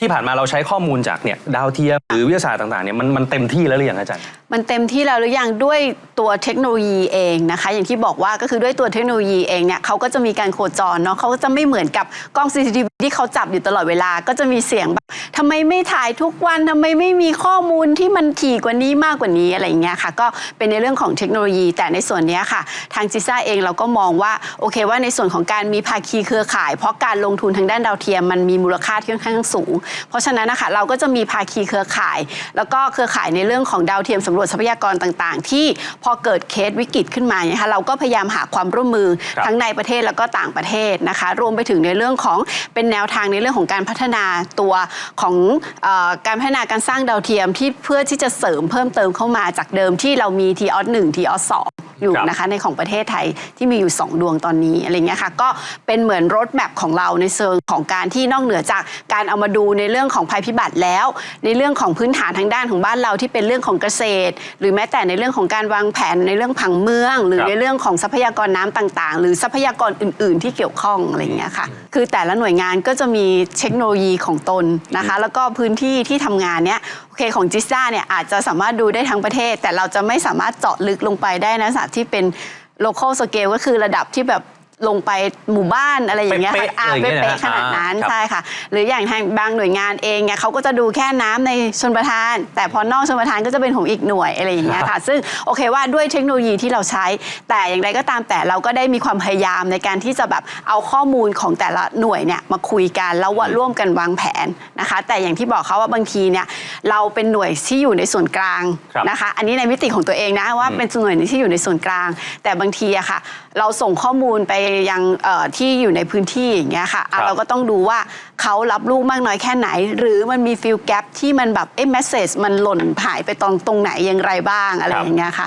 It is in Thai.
ที่ผ่านมาเราใช้ข้อมูลจากเนี่ยดาวเทียมหรือวิทยาศาสตร์ต่างๆเนี่ยมันมันเต็มที่แล้วหรือยังอาจารย์ มันเต็มที่แล้วหรือยังด้วยตัวเทคโนโลยีเองนะคะ อย่างที่บอกว่าก็คือด้วยตัวเทคโนโลยีเองเนี่ยเขาก็จะมีการโคจรเนาะเขาก็จะไม่เหมือนกับกล้อง CCTV ที่เขาจับอยู่ตลอดเวลา ก็จะมีเสียงแบบ ทำไมไม่ถ่ายทุกวันทำไมไม่มีข้อมูลที่มันถี่กว่านี้มากกว่านี้อะไรอย่างเงี้ยค่ะ ก็เป็นในเรื่องของเทคโนโลยี แต่ในส่วนเนี้ยค่ะ ทางจิซ่าเองเราก็มองว่าโอเคว่าในส่วนของการมีภาคีเครือข่าย เพราะการลงทุนทางด้านดาวเทียมมันมีมูลค่าที่ค่อนข้างสูง เพราะฉะนั้นนะคะเราก็จะมีภาคีเครือข่าย แล้วก็เครือข่ายในเรื่องของดาวเทียมสำรวจทรัพยากรต่างๆ ที่พอเกิดเคสวิกฤตขึ้นมาเนี่ยค่ะเราก็พยายามหาความร่วมมือครับทั้งในประเทศแล้วก็ต่างประเทศนะคะ รวมไปถึงในเรื่องของเป็นแนวทางในเรื่องของการพัฒนาตัวของอการพัฒนาการสร้างดาวเทียมที่เพื่อที่จะเสริมเพิ่มเติมเข้ามาจากเดิมที่เรามีทีออสหนึ่งทีออสสอง อยู่ครับนะคะในของประเทศไทยที่มีอยู่ 2 ดวงตอนนี้อะไรเงี้ยค่ะก็เป็นเหมือนรถแมพของเราในเชิงของการที่นอกเหนือจากการเอามาดูในเรื่องของภัยพิบัติแล้ว ในเรื่องของพื้นฐานทางด้านของบ้านเราที่เป็นเรื่องของเกษตร หรือแม้แต่ในเรื่องของการวางแผนในเรื่องผังเมือง หรือครับในเรื่องของทรัพยากรน้ำต่างๆ หรือทรัพยากรอื่น ๆ ที่เกี่ยวข้องอะไรเงี้ยค่ะคือแต่ละหน่วยงานก็จะมีเทคโนโลยีของตนนะคะ แล้วก็พื้นที่ที่ทำงานเนี้ยโอเคของจิซ่าเนี่ยอาจจะสามารถดูได้ทั้งประเทศ แต่เราจะไม่สามารถเจาะลึกลงไปได้นะสถานที่เป็น local scale ก็คือระดับที่แบบ ลงไปหมู่บ้านอะไรอย่างเงี้ยค่ะเป๊ะๆอ่าอะไรอย่างเงี้ยเป๊ะนะๆขนาดนั้นอ่าครับใช่ค่ะ หรืออย่างทางบางหน่วยงานเองเนี่ยเขาก็จะดูแค่น้ำในชนประทาน แต่พอนอกชนประทานก็จะเป็นของอีกหน่วยอะไรอย่างเงี้ยค่ะ ซึ่งโอเคว่าด้วยเทคโนโลยีที่เราใช้ แต่อย่างไรก็ตามแต่เราก็ได้มีความพยายามในการที่จะแบบเอาข้อมูลของแต่ละหน่วยเนี่ยมาคุยกันแล้วว่าร่วมกันวางแผนนะคะ แต่อย่างที่บอกเขาว่าบางทีเนี่ยเราเป็นหน่วยที่อยู่ในส่วนกลางครับนะคะ อันนี้ในมิติของตัวเองนะว่าเป็นหน่วยที่อยู่ในส่วนกลาง แต่บางทีอะค่ะ เราส่งข้อมูลไปยังเอ่อที่อยู่ในพื้นที่อย่างเงี้ยค่ะอะครับเราก็ต้องดูว่าเขารับลูกมากน้อยแค่ไหน หรือมันมีฟิลแกรที่มันแบบเอ๊ะแมสเซจมันหล่นหายไปตรงตรงไหนอย่างไรบ้างอะไรครับอย่างเงี้ยค่ะ